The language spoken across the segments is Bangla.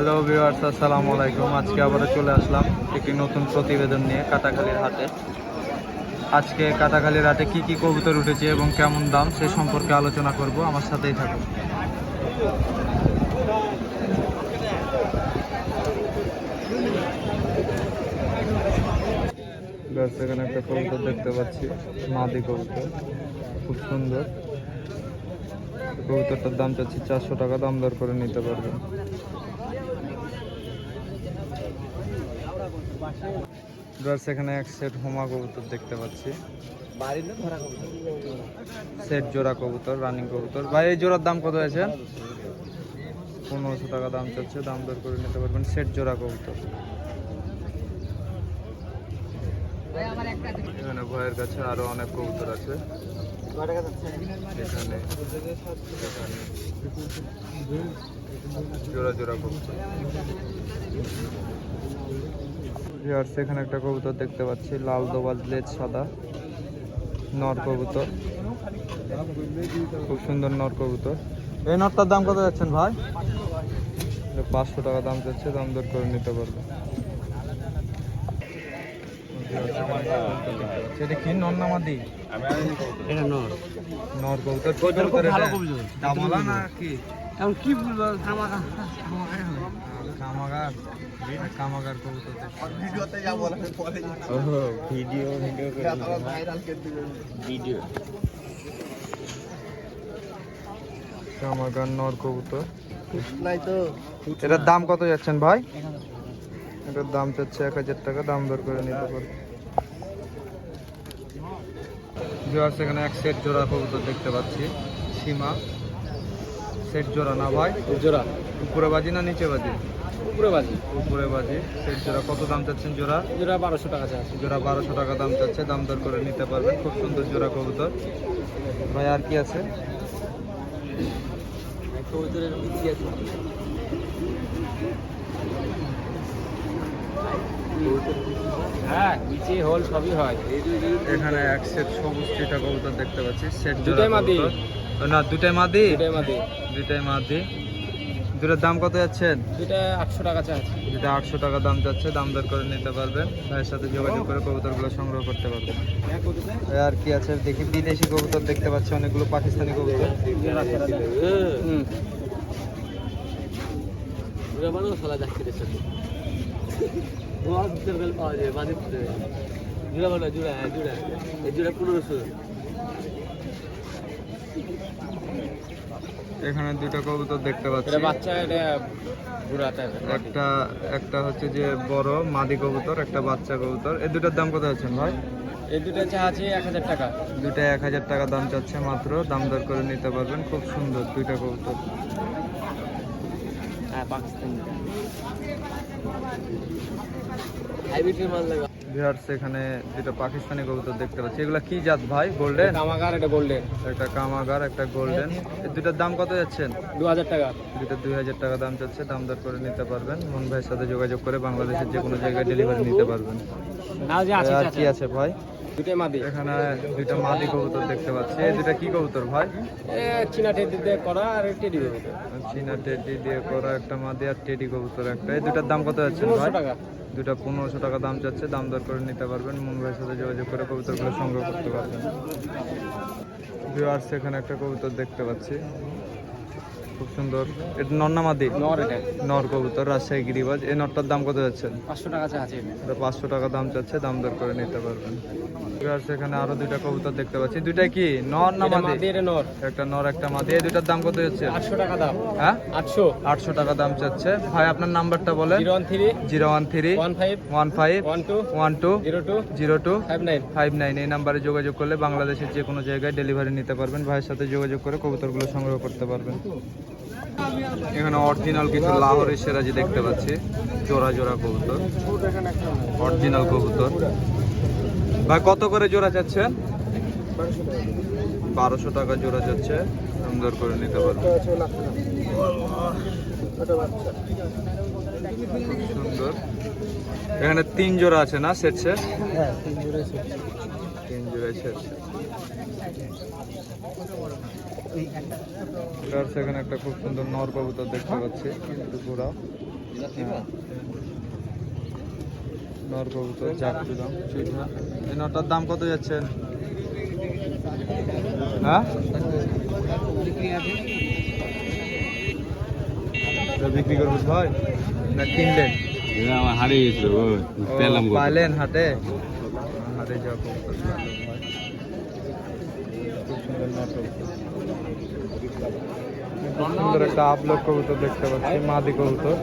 হ্যালো ভিউয়ার্স আসসালামু আলাইকুম। আজকে আবারও চলে আসলাম একটি নতুন প্রতিবেদন নিয়ে কাটাখালীর হাটে। আজকে কাটাখালীর হাটে কি কি কবুতর উঠেছে এবং কেমন দাম সে সম্পর্কে আলোচনা করব। আমার সাথেই থাকুন। এখানে একটা কবুতর দেখতে পাচ্ছি। মাদি কবুতর। খুব সুন্দর। কবুতরটার দাম চাচ্ছি চারশো টাকা। দাম দর করে নিতে পারবেন। ব্যাস এখানে এক সেট হোমা কবুতর দেখতে পাচ্ছি। সেট জোড়া কবুতর রানিং কবুতর। ভাই এই জোড়ার দাম কত আছে? পনেরোশো টাকা দাম চাচ্ছে দাম দর করে নিতে পারবেন সেট জোড়া কবুতর। এখানে ভয়ের কাছে আরও অনেক কবুতর আছে। এখানে জোড়া জোড়া কবুতর। ভিউয়ার্স এখানে একটা কবুতর দেখতে পাচ্ছি লাল দোবাজ লেজ সাদা নর কবুতর। খুব সুন্দর নর কবুতর। এই নটটার দাম কত যাচ্ছেন ভাই? পাঁচশো টাকা দাম যাচ্ছে দাম দর করে নিতে পারবে। সেটা কি নর নামাদি এটা নর। নর কবুতর কত করে ভালো এটা? না কি? এখন কি বলব কামাগার কামাগার কবুতর দেখতে। Video video video. কামাগার নর কবুতর। নাই তো। এটার দাম কত যাচ্ছেন ভাই? এটার দাম চাচ্ছে এক হাজার টাকা দাম দর করে নিতে পারবে ভিউয়ার্স এখানে এক সেট জোড়া কবুতর দেখতে পাচ্ছি। সীমা। সেট জোড়া না ভাই? জোড়া। উপরে বাজি না নিচে বাজি? উপরে বাজি। উপরে বাজি। সেট জোড়া কত দাম চাচ্ছেন জোড়া? জোড়া বারোশো টাকা চাষ জোড়া বারোশো টাকা দাম চাচ্ছে দাম দর করে নিতে পারবেন। খুব সুন্দর জোড়া কবুতর। ভাই আর কি আছে? কবুতরের হ্যাঁ নিচে হোল সবই হয়। এখানে এক সেট সবুজ চিটা কবুতর দেখতে পাচ্ছি সেট দুটাই মাদি? না দুটাই মাদি? দুটাই মাদি। দুটাই মাদি। দুটার দাম কত যাচ্ছেন? দুটা আটশো টাকা চাষ যেটা আটশো টাকা দাম যাচ্ছে দাম দর করে নিতে পারবেন। ভাইয়ের সাথে যোগাযোগ করে কবুতরগুলো সংগ্রহ করতে পারবেন। আর কি আছে? দেখি বিদেশি কবুতর দেখতে পাচ্ছি অনেকগুলো পাকিস্তানি কবুতর। জোড়া জোড়া জোড়া পনেরোশো এখানে দুটো কবুতর দেখতে পাচ্ছি। এটা বাচ্চা এটা বুড়া একটা একটা হচ্ছে যে বড় মাদি কবুতর একটা বাচ্চা কবুতর। এই দুটোর দাম কত যাচ্ছেন ভাই? এই দুটো চা আছে এক হাজার টাকা। দুটো এক হাজার টাকা দাম চাচ্ছে মাত্র। দাম দর করে নিতে পারবেন। খুব সুন্দর দুইটা কবুতর। হ্যাঁ পাকিস্তান। হাইব্রিডের মাল লাগা বিহার্স এখানে দুটো পাকিস্তানি কবুতর দেখতে পাচ্ছি। এগুলা কি জাত ভাই? গোল্ডেন কামাগার এটা গোল্ডেন একটা কামাগার একটা গোল্ডেন এই দুটার দাম কত যাচ্ছেন দু হাজার টাকা। দুটো দুই হাজার টাকা দাম চাচ্ছে দাম দর করে নিতে পারবেন। মন ভাইয়ের সাথে যোগাযোগ করে বাংলাদেশের যে কোনো জায়গায় ডেলিভারি নিতে পারবেন। না যে আছে আর কি আছে ভাই? দুটাই মাদি। এখানে দুইটা মাদি কবুতর দেখতে পাচ্ছি। এই দুটা কি কবুতর ভাই? এ চীনা টেডি দিয়ে করা আর টেডি দেবে চীনা টেডি দিয়ে করা একটা মাদি আর টেডি কবুতর একটা। এই দুটার দাম কত যাচ্ছে ভাই? টাকা। দুটা পনেরোশো টাকা দাম চাচ্ছে, দাম দর করে নিতে পারবেন মন ভাইয়ের সাথে যোগাযোগ করে কবুতরগুলো সংগ্রহ করতে পারবেন। ভিউয়ার্স এখানে একটা কবুতর দেখতে পাচ্ছি। খুব সুন্দর। এটা নন্নামাদি নর এটা। নর কবুতর রাজশাহী গিরিবাজ। এই নটটার দাম কত যাচ্ছে? পাঁচশো টাকা চা আছে এটা পাঁচশো টাকা দাম চাচ্ছে দাম দর করে নিতে পারবেন। ভিউয়ার্স এখানে আরও দুইটা কবুতর দেখতে পাচ্ছি। দুইটাই কি? নর না মাদি? নর। একটা নর একটা মাদি। এই দুইটার দাম কত যাচ্ছে? আটশো টাকা দাম। হ্যাঁ? আটশো। আটশো টাকা দাম চাচ্ছে ভাই আপনার নাম্বারটা বলেন। Zero one three. Zero one three. One five. One five. One two. One two. Zero two. Zero two. Five nine. Five nine. এই নাম্বারে যোগাযোগ করলে বাংলাদেশের যে কোনো জায়গায় ডেলিভারি নিতে পারবেন। ভাইয়ের সাথে যোগাযোগ করে কবুতরগুলো সংগ্রহ করতে পারবেন। এখানে অরিজিনাল কিছু লাহোরের সেরাজি দেখতে পাচ্ছি, জোড়া জোড়া কবুতর। অরিজিনাল কবুতর। ভাই, কত করে জোড়া চাচ্ছেন? বারোশো টাকা জোড়া যাচ্ছে সুন্দর করে নিতে পারবেন খুব সুন্দর। এখানে তিন জোড়া আছে না সেট তিন জোড়া সেট সেখানে একটা খুব সুন্দর নর কবুতর দেখতে পাচ্ছি একটু ঘোরা নর কবুতর দাম। এই নটার দাম কত যাচ্ছেন হ্যাঁ? বিক্রি করব ভাই? না কিনলেন? হারিয়ে গেছিল ও, পাইলেন হাটে ভাই। খুব সুন্দর নট কবুতর। খুব সুন্দর একটা আপলোক কবুতর দেখতে পাচ্ছি, মাদি কবুতর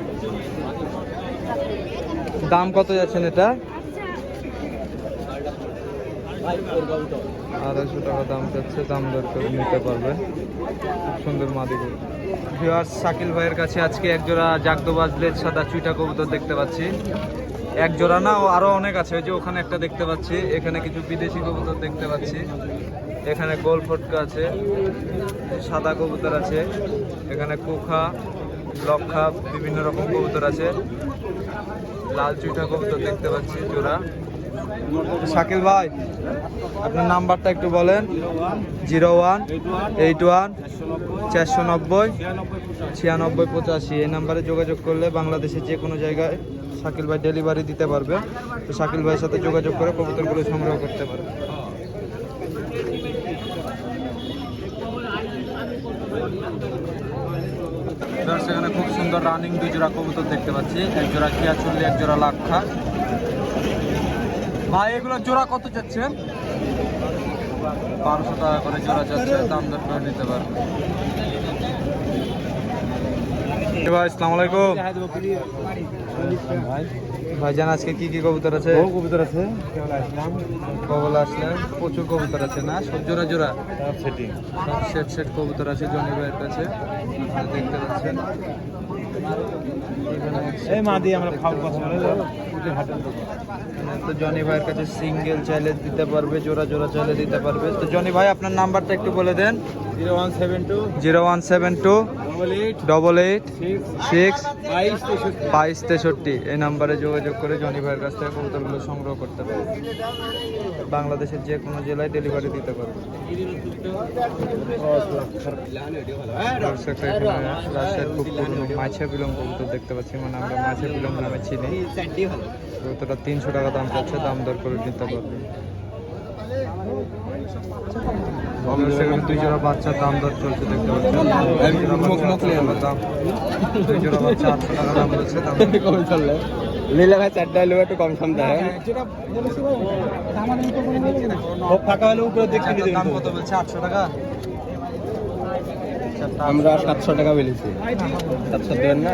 দাম কত যাচ্ছেন এটা আড়াইশো টাকা দাম যাচ্ছে, দাম দর করে নিতে পারবেন খুব সুন্দর মাদি কবুতর ভিওয়ার্স শাকিল ভাইয়ের কাছে আজকে একজোড়া জাগদোবাজ লেজ সাদা চুইটা কবুতর দেখতে পাচ্ছি এক জোড়া না, ও আরও অনেক আছে। যে ওখানে একটা দেখতে পাচ্ছি, এখানে কিছু বিদেশি কবুতর দেখতে পাচ্ছি। এখানে গোল ফটকা আছে, সাদা কবুতর আছে, এখানে কুখা, লক্ষা, বিভিন্ন রকম কবুতর আছে। লাল চুইটা কবুতর দেখতে পাচ্ছি, জোড়া। শাকিল ভাই, আপনার নাম্বারটা একটু বলেন। জিরো ওয়ান, এইট ওয়ান, চারশো নব্বই, ছিয়ানব্বই, পঁচাশি। এই নাম্বারে যোগাযোগ করলে বাংলাদেশের যে কোনো জায়গায় শাকিল ভাই ডেলিভারি দিতে পারবে। তো শাকিল ভাইয়ের সাথে যোগাযোগ করে কবুতরগুলো সংগ্রহ করতে পারবে। সেখানে খুব সুন্দর রানিং দুই জোড়া কবুতর দেখতে পাচ্ছি। এক জোড়া খিয়া চল্লি এক জোড়া লাক্ষা। ভাই, এগুলো জোড়া কত চাচ্ছেন বারোশো টাকা করে জোড়া যাচ্ছে, দাম দর করে নিতে পারবে। ভাই আসসালামু আলাইকুম। ভাইজান আজকে কি কি কবুতর আছে? কবুতর আছে। আসলাম কবল আসলে প্রচুর কবুতর আছে না? সব জোড়া জোড়া? সেটিং। সব সেট সেট কবুতর আছে জনি ভাইয়ের কাছে। দেখতে পাচ্ছেন। এই তো জনি ভাইয়ের কাছে সিঙ্গেল চাইলে দিতে পারবে জোড়া জোড়া চাইলে দিতে পারবে। তো জনি ভাই আপনার নাম্বারটা একটু বলে দেন। Zero one seven two double eight six বাইশ তেষট্টি। এই নাম্বারে যোগাযোগ করে জনি ভাইয়ের কাছ থেকে কবুতরগুলো সংগ্রহ করতে পারবে বাংলাদেশের যে কোনো জেলায় ডেলিভারি দিতে পারবে রাজশাহীর খুব পুরনো মাছে বিলম কবুতর দেখতে পাচ্ছি মানে আমরা মাছে বিলম নামে চিনি। কবুতরটা তিনশো টাকা দাম চাচ্ছে দাম দর করে নিতে পারবে সেখানে দুই জোড়া বাচ্চার দাম দর চলছে দেখতে পাচ্ছেন। দুই জোড়া বাচ্চা আটশো টাকা দাম। বলছে দাম কম চললে। লীলা ভাই চারটা লোক একটু কম সম দেয়। খুব ফাঁকা হলে উপরে দেখতে দাম কত বলছে? আটশো টাকা? আমরা সাতশো টাকা বলেছি। সাতশো দেবেন না।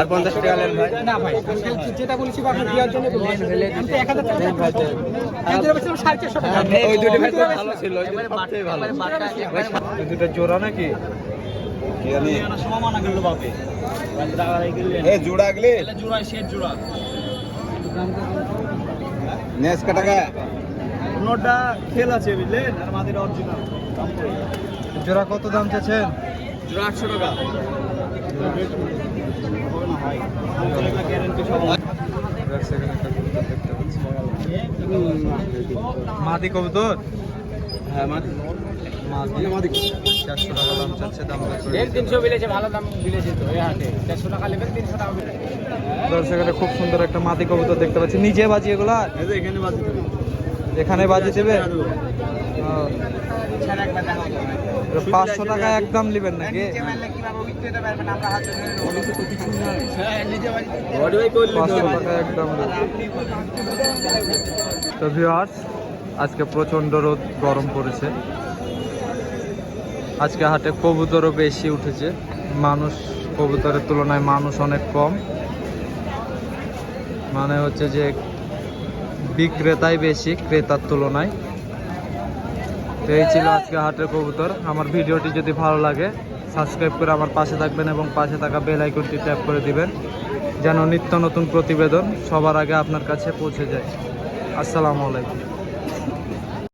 আর পঞ্চাশ টাকা নেন ভাই। না ভাই যেটা বলেছি আপনার দেওয়ার জন্য এক হাজার টাকা সাড়ে চারশো টাকা। ওই দুটি ভাই ভালো ছিল ওই দুটি ভালো। এই দুটো জোড়া নাকি? জোড়া গেলে নেস কা টাকা? নোটটা খেল আছে বুঝলেন? আর মাদের অরিজিনাল জোড়া কত দাম চাচ্ছেন? জোড়া আটশো টাকা। মাদি কবুতর? হ্যাঁ মাদি। মাদি। চারশো টাকা দাম চাচ্ছে দাম দর করে দেড় তিনশো বিলেছে ভালো দাম বিলেছে তো হাটে। চারশো টাকা নেবেন তিনশো টাকা বিলেছে। খুব সুন্দর একটা মাদি কবুতর দেখতে পাচ্ছি। নিজে বাজি এগুলা? এখানে এখানে বাজি দেবে পাঁচশো টাকা একদম নেবেন নাকি? করলি পাঁচশো টাকা একদম। তো আজকে প্রচণ্ড রোদ গরম পড়েছে। আজকে হাটে কবুতরও বেশি উঠেছে। মানুষ কবুতরের তুলনায় মানুষ অনেক কম। মানে হচ্ছে যে বিক্রেতাই বেশি ক্রেতার তুলনায়। এই ছিল আজকে হাটের কবুতর। আমার ভিডিওটি যদি ভালো লাগে সাবস্ক্রাইব করে আমার পাশে থাকবেন এবং পাশে থাকা বেল আইকনটি ট্যাপ করে দিবেন, যেন নিত্য নতুন প্রতিবেদন সবার আগে আপনার কাছে পৌঁছে যায়। আসসালামু আলাইকুম।